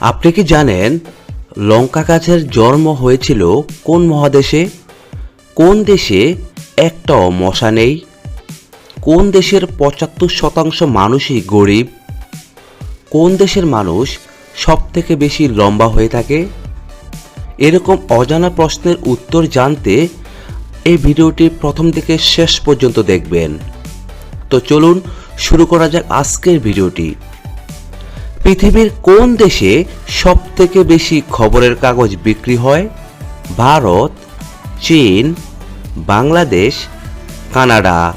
আপনি কি জানেন লঙ্কা গাছের জন্ম হয়েছিল কোন মহাদেশে? কোন দেশে একটাও মশা নেই? কোন দেশের পঁচাত্তর শতাংশ মানুষই গরিব? কোন দেশের মানুষ সব থেকে বেশি লম্বা হয়ে থাকে? এরকম অজানা প্রশ্নের উত্তর জানতে এই ভিডিওটি প্রথম থেকে শেষ পর্যন্ত দেখবেন। তো চলুন শুরু করা যাক আজকের ভিডিওটি। পৃথিবীর কোন দেশে সব থেকে বেশি খবরের কাগজ বিক্রি হয়? ভারত, চীন, বাংলাদেশ, কানাডা।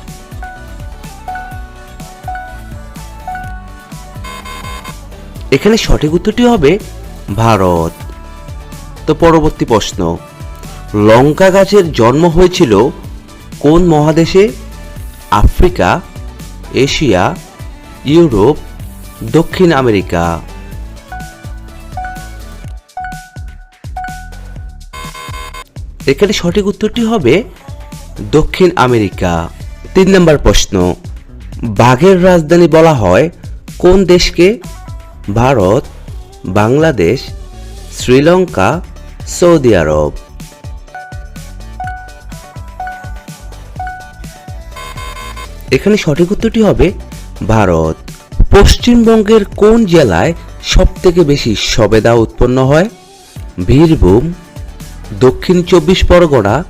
এখানে সঠিক উত্তরটি হবে ভারত। তো পরবর্তী প্রশ্ন, লঙ্কা গাছের জন্ম হয়েছিল কোন মহাদেশে? আফ্রিকা, এশিয়া, ইউরোপ দক্ষিণ আমেরিকা। এখানে সঠিক উত্তরটি হবে দক্ষিণ আমেরিকা। তিন নম্বর প্রশ্ন, বাঘের রাজধানী বলা হয় কোন দেশকে? ভারত, বাংলাদেশ, শ্রীলঙ্কা, সৌদি আরব। এখানে সঠিক উত্তরটি হবে ভারত। পশ্চিমবঙ্গের কোন জেলায় সবথেকে বেশি সবেদা উৎপন্ন হয়? বীরভূম, দক্ষিণ চব্বিশ পরগনা,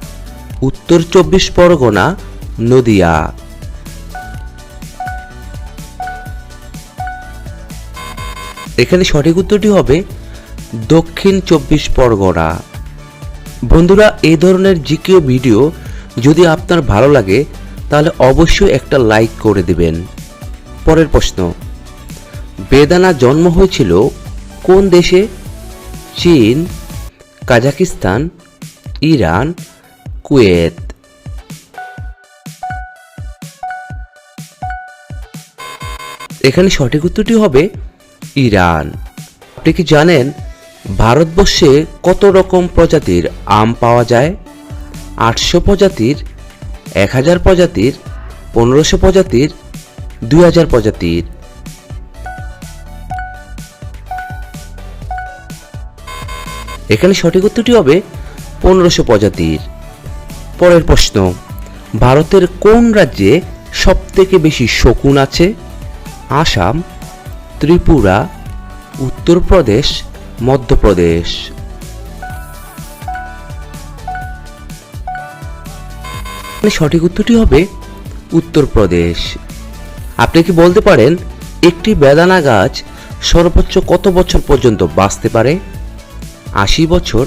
উত্তর চব্বিশ পরগনা, নদিয়া। এখানে সঠিক উত্তরটি হবে দক্ষিণ চব্বিশ পরগনা। বন্ধুরা এই ধরনের জিকিও ভিডিও যদি আপনার ভালো লাগে, তাহলে অবশ্যই একটা লাইক করে দিবেন। পরের প্রশ্ন। বেদানা জন্ম হয়েছিল কোন দেশে? চীন, কাজাকিস্তান, ইরান, কুয়েত। এখানে সঠিক উত্তরটি হবে ইরান। আপনি কি জানেন ভারতবর্ষে কত রকম প্রজাতির আম পাওয়া যায়? আটশো প্রজাতির, এক হাজার প্রজাতির, পনেরোশো প্রজাতির, দুই হাজার প্রজাতির। এখানে সঠিক উত্তরটি হবে পনেরোশো প্রজাতির পরের প্রশ্ন, ভারতের কোন রাজ্যে সবথেকে বেশি শকুন আছে? আসাম, ত্রিপুরা, উত্তরপ্রদেশ, মধ্যপ্রদেশ। সঠিক উত্তরটি হবে উত্তরপ্রদেশ। আপনি কি বলতে পারেন, একটি বেদানা গাছ সর্বোচ্চ কত বছর পর্যন্ত বাঁচতে পারে? আশি বছর,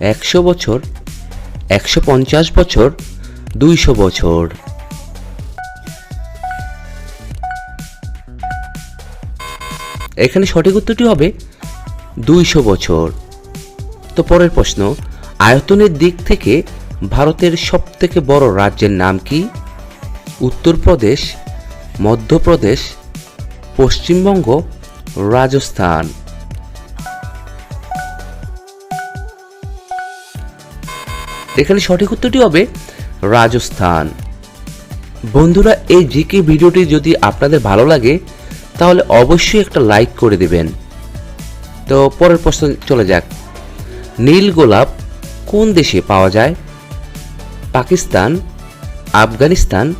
একশো বছর, একশো পঞ্চাশ বছর, দুইশো বছর। এখানে সঠিক উত্তরটি হবে দুইশো বছর। তো পরের প্রশ্ন, আয়তনের দিক থেকে ভারতের সবথেকে বড় রাজ্যের নাম কি? উত্তরপ্রদেশ, মধ্যপ্রদেশ, পশ্চিমবঙ্গ, রাজস্থান। এখানে সঠিক উত্তরটি হবে রাজস্থান। বন্ধুরা, এই জিকে ভিডিওটি যদি আপনাদের ভালো লাগে, তাহলে অবশ্যই একটা লাইক করে দেবেন। তো পরের প্রশ্ন চলে যাক। নীল গোলাপ কোন দেশে পাওয়া যায়? পাকিস্তান, আফগানিস্তান,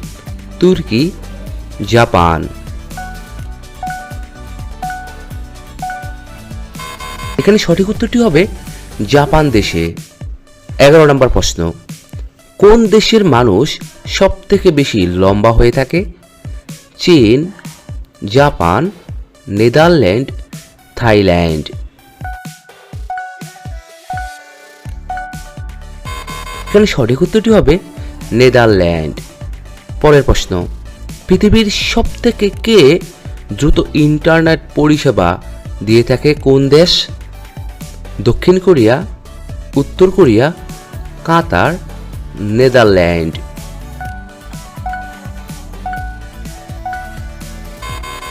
তুর্কি, জাপান। এখানে সঠিক উত্তরটি হবে জাপান দেশে। এগারো নম্বর প্রশ্ন। কোন দেশের মানুষ সব থেকে বেশি লম্বা হয়ে থাকে? চীন, জাপান, নেদারল্যান্ড, থাইল্যান্ড। এখানে সঠিক উত্তরটি হবে নেদারল্যান্ড। পরের প্রশ্ন, পৃথিবীর সব থেকে কে দ্রুত ইন্টারনেট পরিষেবা দিয়ে থাকে কোন দেশ? দক্ষিণ কোরিয়া, উত্তর কোরিয়া কাতার, নেদারল্যান্ড।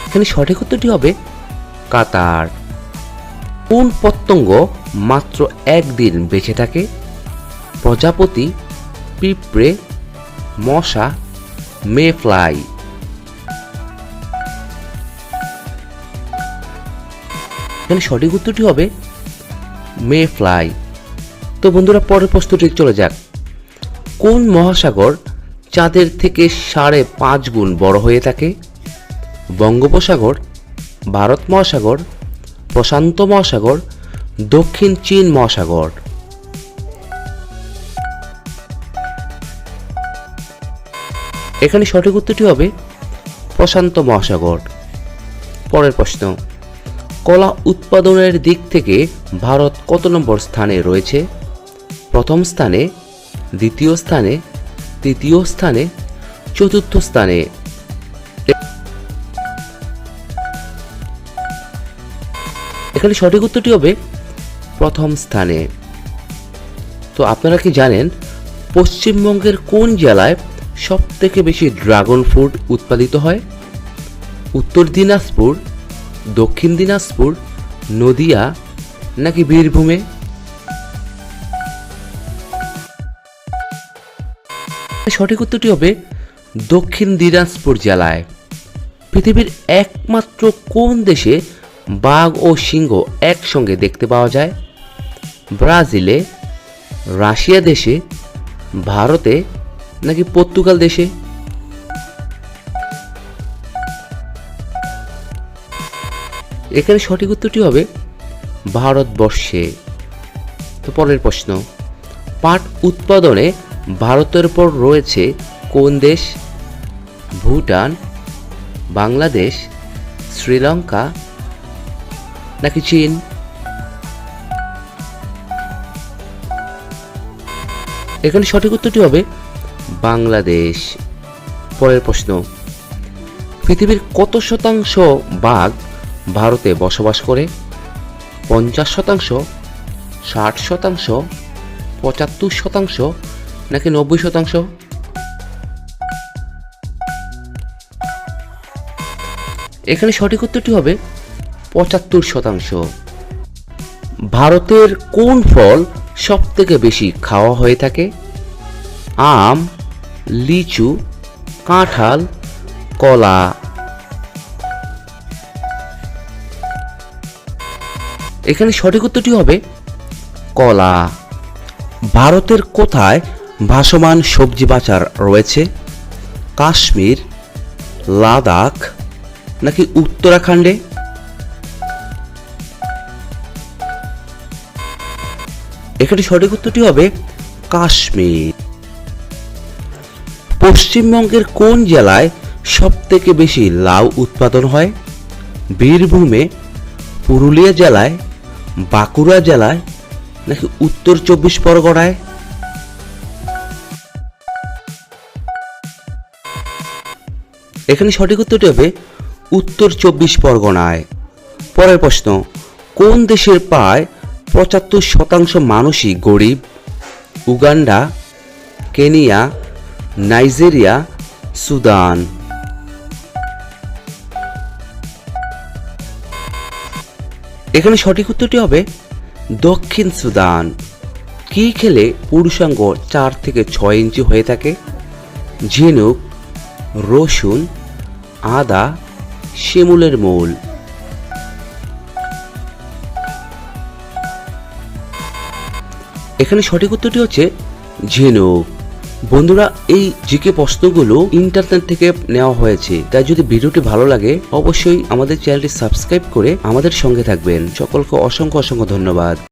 এখানে সঠিক উত্তরটি হবে কাতার। কোন পতঙ্গ মাত্র একদিন বেঁচে থাকে? প্রজাপতি, পিঁপড়ে, মশা মেফ্লাই এখানে সঠিক উত্তরটি হবে মে ফ্লাই তো বন্ধুরা, পরের প্রশ্নটি চলে যাক। কোন মহাসাগর চাঁদের থেকে সাড়ে পাঁচ গুণ বড় হয়ে থাকে? বঙ্গোপসাগর, ভারত মহাসাগর, প্রশান্ত মহাসাগর, দক্ষিণ চীন মহাসাগর। এখানে সঠিক উত্তরটি হবে প্রশান্ত মহাসাগর। পরের প্রশ্ন, কলা উৎপাদনের দিক থেকে ভারত কত নম্বর স্থানে রয়েছে? প্রথম স্থানে, দ্বিতীয় স্থানে, তৃতীয় স্থানে, চতুর্থ স্থানে। এখানে সঠিক উত্তরটি হবে প্রথম স্থানে। তো আপনারা কি জানেন, পশ্চিমবঙ্গের কোন জেলায় সব থেকে বেশি ড্রাগন ফ্রুট উৎপাদিত হয়? উত্তর দিনাজপুর, দক্ষিণ দিনাজপুর, নদিয়া, নাকি বীরভূমে? সঠিক উত্তরটি হবে দক্ষিণ দিনাজপুর জেলায়। পৃথিবীর একমাত্র কোন দেশে বাঘ ও সিংহ একসঙ্গে দেখতে পাওয়া যায়? ব্রাজিলে, রাশিয়া দেশে, ভারতে নাকি পর্তুগাল দেশে? এখানে সঠিক উত্তরটি হবে ভারতবর্ষে। তো পরের প্রশ্ন, পাট উৎপাদনে ভারতের পর রয়েছে কোন দেশ? ভুটান, বাংলাদেশ, শ্রীলঙ্কা, নাকি চীন? এখানে সঠিক উত্তরটি হবে বাংলাদেশ। পরের প্রশ্ন, পৃথিবীর কত শতাংশ বাঘ ভারতে বসবাস করে? পঞ্চাশ শতাংশ, ষাট শতাংশ, পঁচাত্তর শতাংশ নাকি নব্বই শতাংশ? এখানে সঠিক উত্তরটি হবে পঁচাত্তর শতাংশ। ভারতের কোন ফল সব থেকে বেশি খাওয়া হয়ে থাকে? আম, লিচু, কাঁঠাল, কলা। এখানে সঠিক উত্তরটি হবে কলা। ভারতের কোথায় ভাসমান সবজি বাজার রয়েছে। কাশ্মীর, লাদাখ, নাকি উত্তরাখণ্ডে? এখানে সঠিক উত্তরটি হবে কাশ্মীর। পশ্চিমবঙ্গের কোন জেলায় সব থেকে বেশি লাউ উৎপাদন হয়? বীরভূমে, পুরুলিয়া জেলায়, বাঁকুড়া জেলায়, নাকি উত্তর চব্বিশ পরগনায়? এখানে সঠিক উত্তরটি হবে উত্তর চব্বিশ পরগনায়। পরের প্রশ্ন, কোন দেশের প্রায় পঁচাত্তর শতাংশ মানুষই গরিব? Uganda, Kenya, Nigeria, Sudan. এখানে সঠিক উত্তরটি হবে দক্ষিণ সুদান। কি খেলে পুরুষাঙ্গ চার থেকে ছয় ইঞ্চি হয়ে থাকে? ঝিনুক, রসুন আদা, শিমুলের মূল। এখানে সঠিক উত্তরটি হচ্ছে ঝিনুক। বন্ধুরা, এই জিকে প্রশ্নগুলো ইন্টারনেট থেকে নেওয়া হয়েছে। তাই যদি ভিডিওটি ভালো লাগে, অবশ্যই আমাদের চ্যানেলটি সাবস্ক্রাইব করে আমাদের সঙ্গে থাকবেন। সকলকে অসংখ্য অসংখ্য ধন্যবাদ।